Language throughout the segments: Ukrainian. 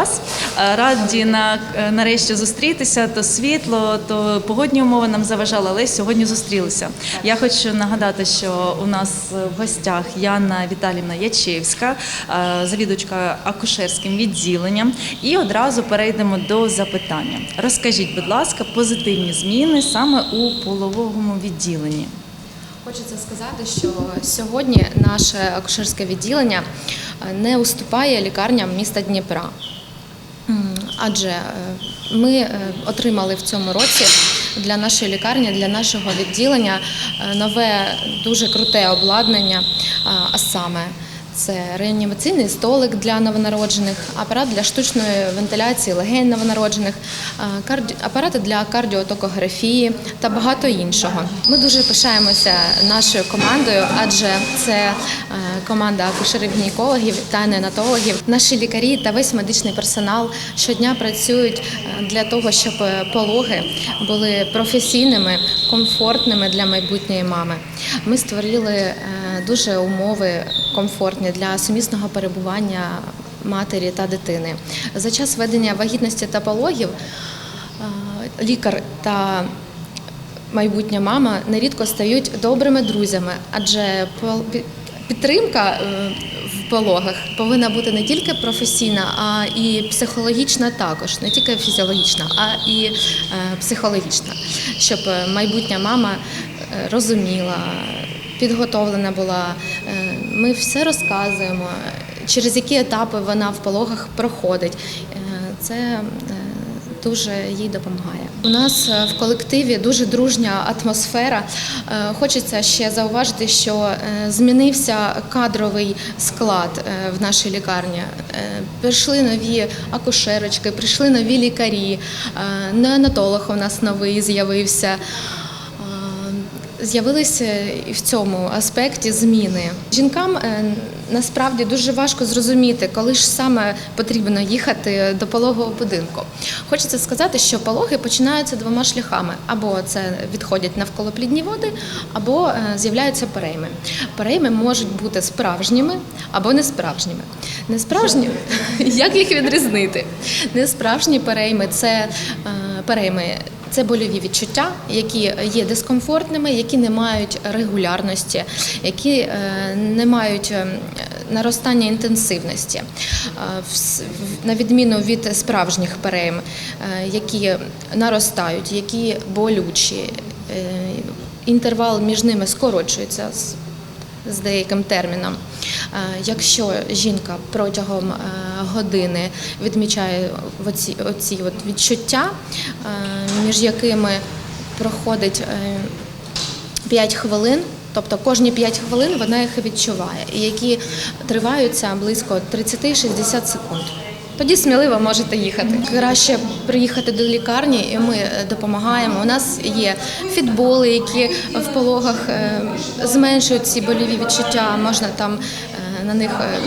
Вас. Е, Раді на е, нарешті зустрітися. То світло, то погодні умови нам заважали, але сьогодні зустрілися. Я хочу нагадати, що у нас в гостях Яна Віталівна Ячевська, е, завідувачка акушерським відділенням. І одразу перейдемо до запитання. Розкажіть, будь ласка, позитивні зміни саме у половому відділенні. Хочеться сказати, що сьогодні наше акушерське відділення не уступає лікарням міста Дніпра. Адже е, ми е, отримали в цьому році для нашої лікарні, для нашого відділення е, нове дуже круте обладнання, а саме це реанімаційний столик для новонароджених, апарат для штучної вентиляції легень новонароджених, апарати для кардіотокографії та багато іншого. Ми дуже пишаємося нашою командою, адже це е, команда акушерів-гінекологів та неонатологів. Наші лікарі та весь медичний персонал щодня працюють е, для того, щоб пологи були професійними, комфортними для майбутньої мами. Ми створили е, дуже умови комфортні для сумісного перебування матері та дитини. За час ведення вагітності та пологів е, лікар та майбутня мама нерідко стають добрими друзями, адже підтримка е, в пологах повинна бути не тільки професійна, а і психологічна також, не тільки фізіологічна, а і е, психологічна, щоб майбутня мама розуміла, підготовлена була. Ми все розказуємо, через які етапи вона в пологах проходить. Е, Це е, дуже їй допомагає. У нас е, в колективі дуже дружня атмосфера. Хочеться ще зауважити, що змінився кадровий склад в нашій лікарні. Прийшли нові акушерочки, прийшли нові лікарі, неонатолог у нас новий з'явився. З'явилися і в цьому аспекті зміни. Жінкам е, насправді дуже важко зрозуміти, коли ж саме потрібно їхати до пологового будинку. Хочеться сказати, що пологи починаються двома шляхами: або це відходять навколоплідні води, або е, з'являються перейми. Перейми можуть бути справжніми або несправжніми. Несправжні, як їх відрізнити? Несправжні перейми це е, перейми. Це больові відчуття, які є дискомфортними, які не мають регулярності, які е, не мають е, наростання інтенсивності. Е, На відміну від справжніх перейм, які наростають, які болючі, інтервал між ними скорочується з деяким терміном. Е, Якщо жінка протягом е, години відмічає оці, оці от відчуття, е, між якими проходить 5 хвилин, тобто кожні 5 хвилин вона їх відчуває, і які триваються близько 30-60 секунд. Тоді сміливо можете їхати. Краще приїхати до лікарні, і ми допомагаємо. У нас є фітболи, які в пологах зменшують ці больові відчуття. Можна там на них е,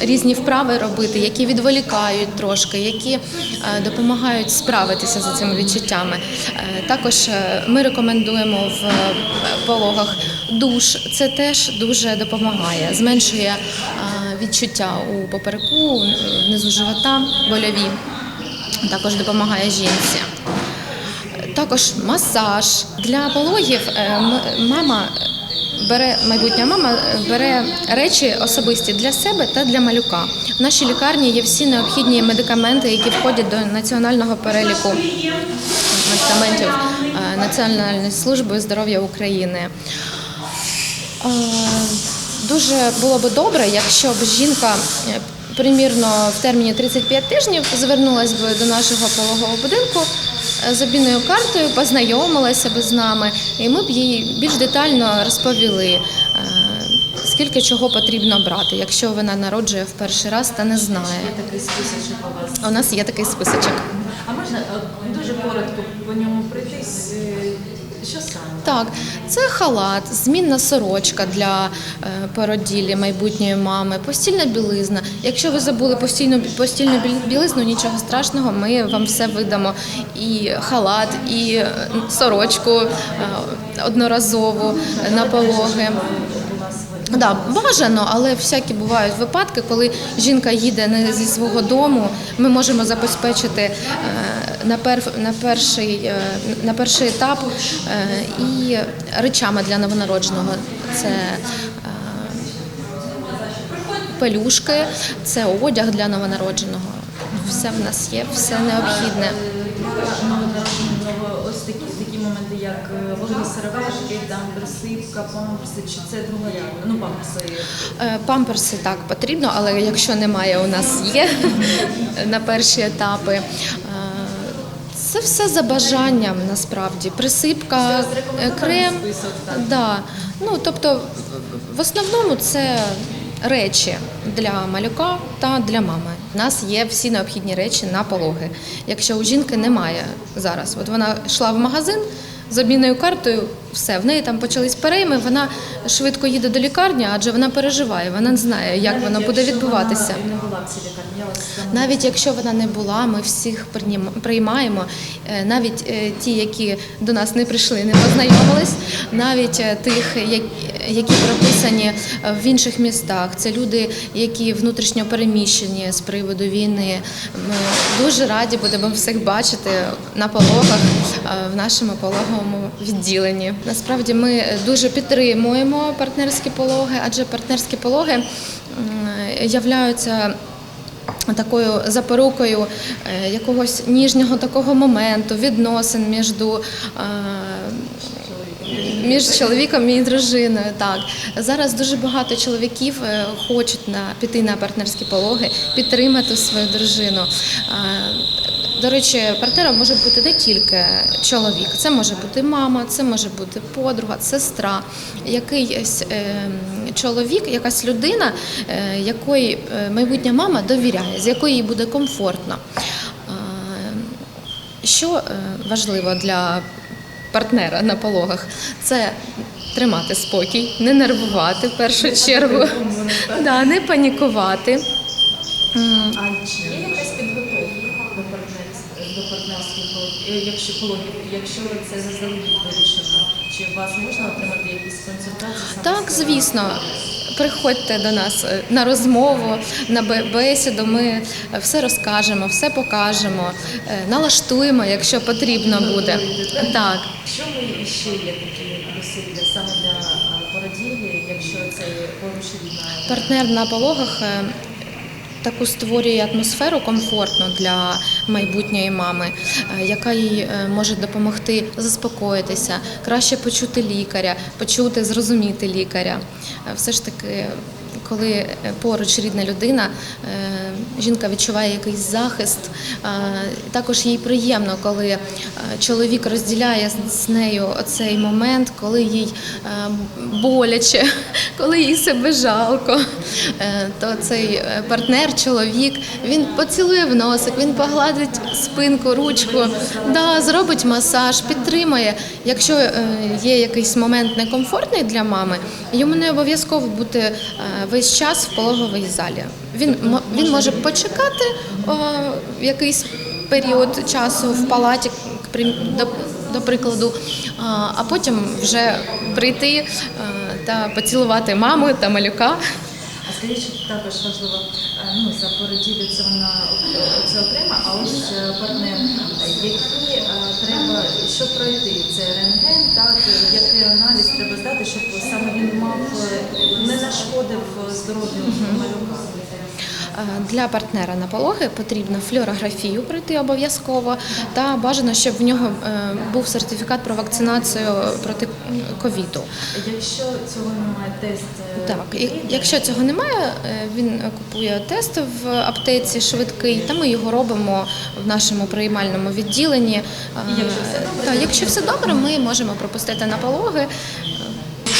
різні вправи робити, які відволікають трошки, які е, допомагають справитися з цими відчуттями. Е, Також ми рекомендуємо в пологах душ. Це теж дуже допомагає, зменшує відчуття у попереку, внизу живота, больові. Також допомагає жінці. Також масаж для пологів. Мама бере майбутня мама бере речі особисті для себе та для малюка. В нашій лікарні є всі необхідні медикаменти, які входять до національного переліку медикаментів е, Національної служби здоров'я України. Е, Дуже було би добре, якщо б жінка е, примірно в терміні 35 тижнів звернулася б до нашого пологового будинку з обмінною картою, познайомилася б з нами, і ми б їй більш детально розповіли, е, скільки чого потрібно брати, якщо вона народжує в перший раз та не знає. Такий списочок у вас. У нас є такий списочок. А можна е, дуже коротко по ньому пройтись? Що саме? Так, це халат, змінна сорочка для е, породілі майбутньої мами, постільна білизна. Якщо ви забули постільну постільну біл- білизну, нічого страшного, ми вам все видамо. І халат, і е, сорочку е, одноразову на пологи. Да, бажано, але всякі бувають випадки, коли жінка їде не зі свого дому. Ми можемо забезпечити е, на, пер, перший, е, на перший етап е, і речами для новонародженого. Це пелюшки, це одяг для новонародженого. Все в нас є, все необхідне. Такі, такі моменти, як е, вологі серветки, там присипка, памперси, чи це другорядно? Ну, памперси. Е, Памперси так потрібно, але якщо немає, у нас є на перші етапи. Е, Це все за бажанням насправді. Присипка, крем. Да. Ну, тобто, в основному це речі для малюка та для мами. У нас є всі необхідні речі на пологи. Якщо у жінки немає зараз, от вона йшла в магазин з обмінною картою, все, в неї там почались перейми, вона швидко їде до лікарні, адже вона переживає, вона не знає, як воно буде відбуватися. Вона не була в цій лікарні, Навіть якщо вона не була, ми всіх приймаємо-. Е, Навіть е, ті, які до нас не прийшли, не познайомились, навіть е, тих, які прописані в інших містах. Це люди, які внутрішньо переміщені з приводу війни. Ми дуже раді будемо всіх бачити на пологах в нашому пологовому відділенні. Насправді ми дуже підтримуємо партнерські пологи, адже партнерські пологи являються такою запорукою е, якогось ніжнього такого моменту, відносин між між чоловіком і дружиною. Так зараз дуже багато чоловіків е, хочуть на піти на партнерські пологи, підтримати свою дружину. До речі, партнером може бути не тільки чоловік, це може бути мама, це може бути подруга, сестра, якийсь е, чоловік, якась людина, е, якої е, майбутня мама довіряє, з якою їй буде комфортно. Е, Що важливо для партнера на пологах? Це тримати спокій, не нервувати в першу чергу, не панікувати. А чи є якась підготовка до партнерських до Е, якщо якщо це заздалегідь вирішено, чи вас можна отримати якісь консультації? Так, звісно. Приходьте до нас е, на розмову, на бесіду. Ми е, все розкажемо, все покажемо, налаштуємо, якщо потрібно буде. Так. Що ви ще є такі досвіди саме для породілі, якщо це поруч? Партнер на пологах таку створює атмосферу комфортну для майбутньої мами, е, яка їй е, може допомогти заспокоїтися, краще почути лікаря, почути, зрозуміти лікаря. Е, Все ж таки. Коли е, поруч рідна людина, е, жінка відчуває якийсь захист. Також їй приємно, коли е, чоловік розділяє з- нею оцей момент, коли їй боляче, коли їй себе жалко. То цей партнер, чоловік, він поцілує в носик, він погладить спинку, ручку, да, зробить масаж, підтримує. Якщо є якийсь момент некомфортний для мами, йому не обов'язково бути е, весь час в пологовій залі. Він, він може почекати о, якийсь період часу в палаті, до, до прикладу, а, потім вже прийти е, та поцілувати маму та малюка. А скажіть, також важливо, е, ну за породіллю це вона це окремо, а ось е, партнер, які е, треба, що пройти? Це рентген, так який аналіз треба здати, щоб саме він мав е, не нашкодив е, здоров'ю малюка. Е, Для партнера на пологи потрібно флюорографію пройти обов'язково та бажано, щоб в нього е, був сертифікат про вакцинацію проти ковіду. Якщо цього немає тест, е, Так, і якщо цього немає, він купує тест в аптеці швидкий, та ми його робимо в нашому приймальному відділенні. Якщо все добре, та, якщо все добре, ми можемо пропустити на пологи.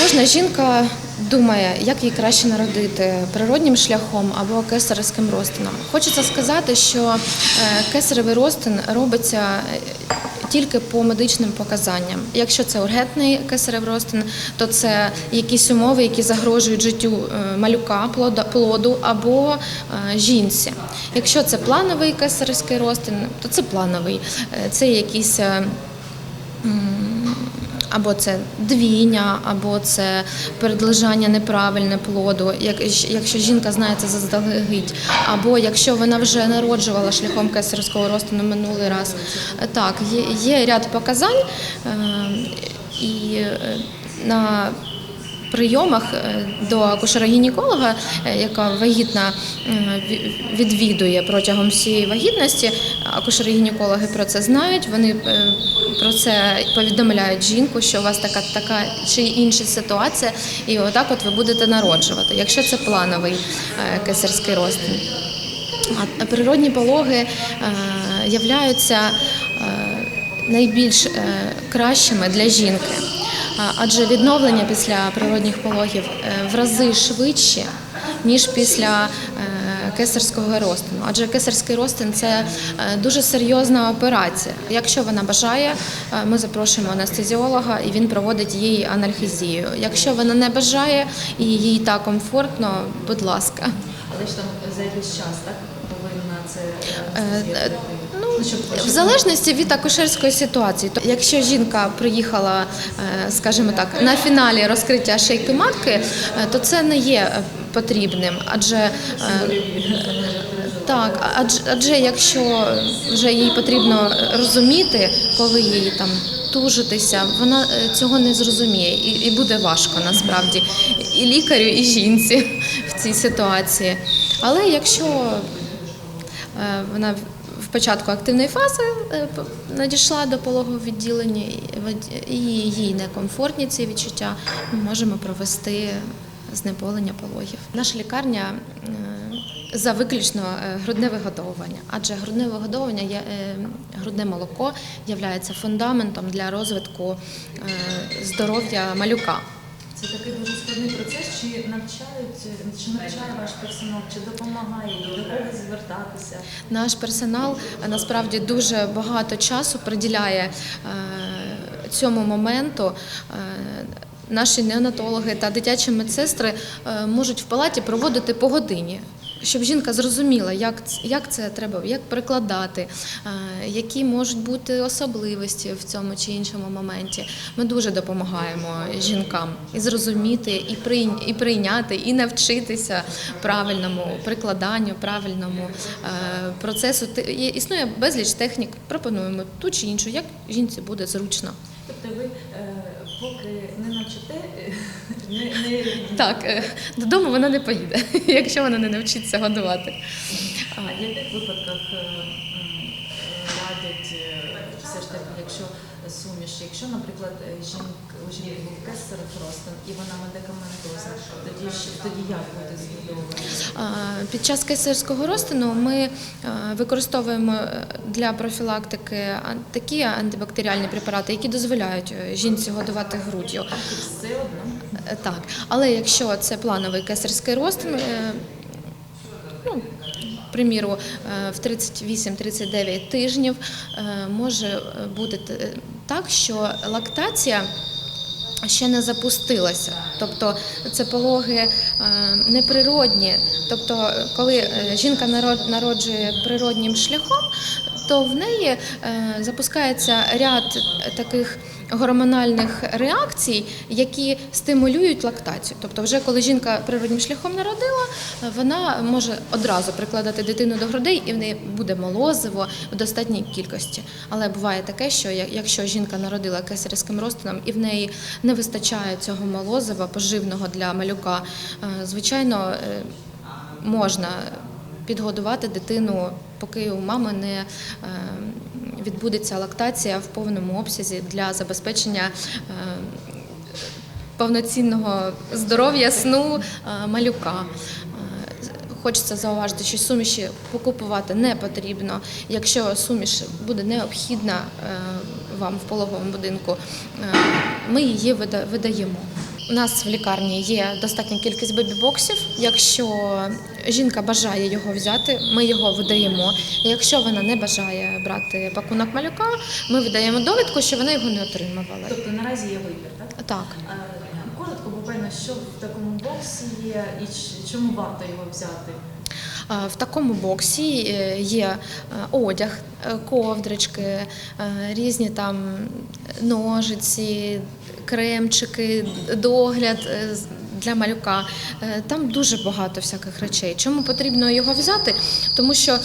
Кожна жінка думає, як їй краще народити природнім шляхом або кесаревським розтином. Хочеться сказати, що е, кесаревий розтин робиться е, тільки по медичним показанням. Якщо це ургентний кесарев розтин, то це якісь умови, які загрожують життю е, малюка, плоду або жінці. Якщо це плановий кесаревський розтин, то це плановий. Це якісь або це двійня, або це передлежання неправильне плоду, як- якщо жінка знає це заздалегідь, або якщо вона вже народжувала шляхом кесарського розтину минулий раз. Е, Так, є, є ряд показань, е, і е, на прийомах е, до акушера-гінеколога, е, яка вагітна відвідує протягом всієї вагітності. Акушери-гінекологи про це знають. Вони е, про це повідомляють жінку, що у вас така така чи інша ситуація, і отак от ви будете народжувати, якщо це плановий кесарський розтин. Природні пологи являються найбільш кращими для жінки, адже відновлення після природних пологів е, в рази швидше, ніж після е, кесарського розтину. Адже кесарський розтин це е, дуже серйозна операція. Якщо вона бажає, ми запрошуємо анестезіолога і він проводить їй анальгезію. Якщо вона не бажає і їй так комфортно, будь ласка. Але ж там за якийсь час, так? Повинна це в залежності від акушерської ситуації. То Якщо жінка приїхала, е, скажімо так, на фіналі розкриття шийки матки, е, то це не є е, потрібним, адже так, адже, адже якщо вже їй потрібно розуміти, коли їй там тужитися, вона цього не зрозуміє і, і буде важко насправді і лікарю, і жінці в цій ситуації. Але якщо Вона початку активної фази е, надійшла до пологового відділення, і їй некомфортні ці відчуття. Ми можемо провести знеболення пологів. Наша лікарня е, за виключно е, грудне вигодовування, адже грудне вигодовування грудне молоко є фундаментом для розвитку здоров'я малюка. Це такий дуже складний процес. Чи навчають, чи навчає ваш персонал, чи допомагає, до кого звертатися? Наш персонал е, насправді дуже багато часу приділяє е, цьому моменту. Е, Наші неонатологи та дитячі медсестри можуть в палаті проводити по годині. Щоб жінка зрозуміла, як, як це треба, як прикладати, е, які можуть бути особливості в цьому чи іншому моменті. Ми дуже допомагаємо жінкам і зрозуміти, і, прийня- і прийняти, і навчитися правильному прикладанню, правильному е, процесу. Існує безліч технік, пропонуємо ту чи іншу, як жінці буде зручно. Тобто ви е, поки не навчите, Так, е, додому вона не поїде, якщо вона не навчиться годувати. А в яких випадках е, е, радять все ж таки, якщо суміш, якщо, наприклад, жінка у жінки був кесарев розтин і вона медикаментозна, тоді тоді як бути з відновленням? А, Під час кесарського розтину ми використовуємо для профілактики такі антибактеріальні препарати, які дозволяють жінці годувати груддю. Все одно. Е, Так, але якщо це плановий кесарський розтин, е, ну, приміру, е, в 38-39 тижнів може бути так, що лактація ще не запустилася. Тобто це пологи неприродні. Тобто, коли жінка народ- народжує природнім шляхом, то в неї запускається ряд таких гормональних реакцій, які стимулюють лактацію. Тобто, вже коли жінка природнім шляхом народила, вона може одразу прикладати дитину до грудей, і в неї буде молозиво в достатній кількості. Але буває таке, що якщо жінка народила кесарським розтином і в неї не вистачає цього молозива поживного для малюка, е, звичайно. е, Можна підгодувати дитину, поки у мами не е, відбудеться лактація в повному обсязі для забезпечення е, повноцінного здоров'я сну е, малюка. Хочеться зауважити, що суміші покупувати не потрібно. Якщо суміш буде необхідна вам в пологовому будинку, ми її вида- видаємо. У нас в лікарні є достатня кількість бебі-боксів. Якщо жінка бажає його взяти, ми його видаємо. Якщо вона не бажає брати пакунок малюка, ми видаємо довідку, що вона його не отримувала. Тобто наразі є вибір, так? Так. Е, Коротко, буквально, що в такому боксі є і чому варто його взяти? Е, В такому боксі е, є е, одяг, ковдрички, різні там ножиці, кремчики, догляд для малюка. Там дуже багато всяких речей. Чому потрібно його взяти? Тому що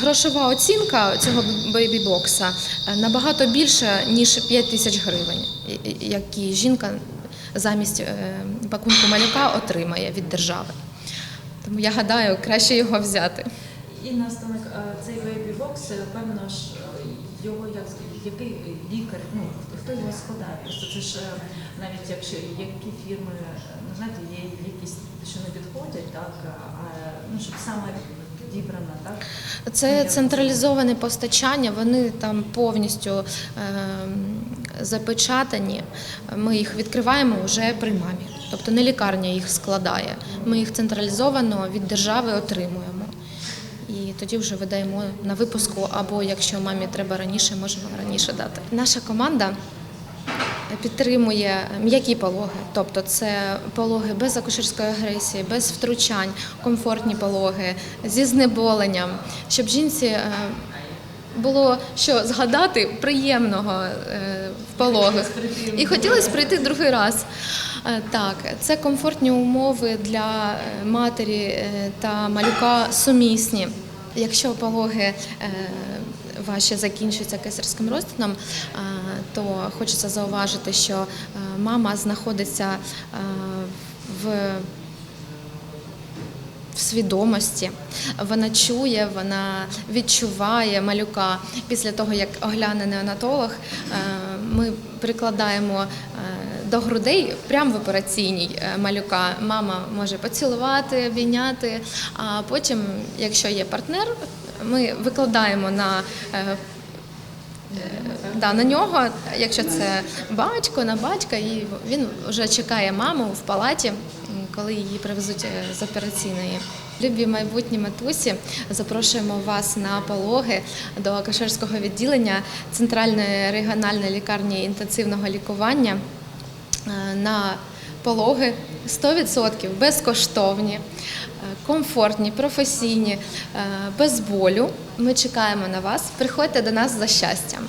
грошова оцінка цього бейбі-бокса набагато більша, ніж 5 тисяч гривень, які жінка замість пакунку малюка отримає від держави. Тому я гадаю, краще його взяти. І наостанок е, цей бейбі-бокс, е, певно ж, е, його як який лікар, ну хто його складає? Просто це ж е, навіть якщо які фірми, е, ну знаєте, є якісь, що не підходять, так а ну щоб саме підібрана, так Це централізоване постачання, вони там повністю ем, запечатані. Ми їх відкриваємо вже при мамі. Тобто не лікарня їх складає. Ми їх централізовано від держави отримуємо. І тоді вже видаємо на випуску, або якщо мамі треба раніше, можемо раніше дати. Наша команда підтримує м'які пологи, тобто це пологи без акушерської агресії, без втручань, комфортні пологи зі знеболенням, щоб жінці е, було що згадати приємного е, в пологах. І хотілося прийти другий раз. Е, Так, це комфортні умови для е, матері та малюка сумісні. Якщо пологи ваші закінчуються кесарським розтином, то хочеться зауважити, що мама знаходиться в в свідомості. Вона чує, вона відчуває малюка. Після того, як огляне неонатолог, е, ми прикладаємо е, до грудей прямо в операційній е, малюка. Мама може поцілувати, обійняти, а потім, якщо є партнер, ми викладаємо на Да, на нього, якщо це батько, на батька, і він вже чекає маму в палаті, коли її привезуть е, з операційної. Любі майбутні матусі, запрошуємо вас на пологи до акушерського відділення Центральної регіональної лікарні інтенсивного лікування е, на пологи 100% безкоштовні, е, комфортні, професійні, е, без болю. Ми чекаємо на вас. Приходьте до нас за щастям.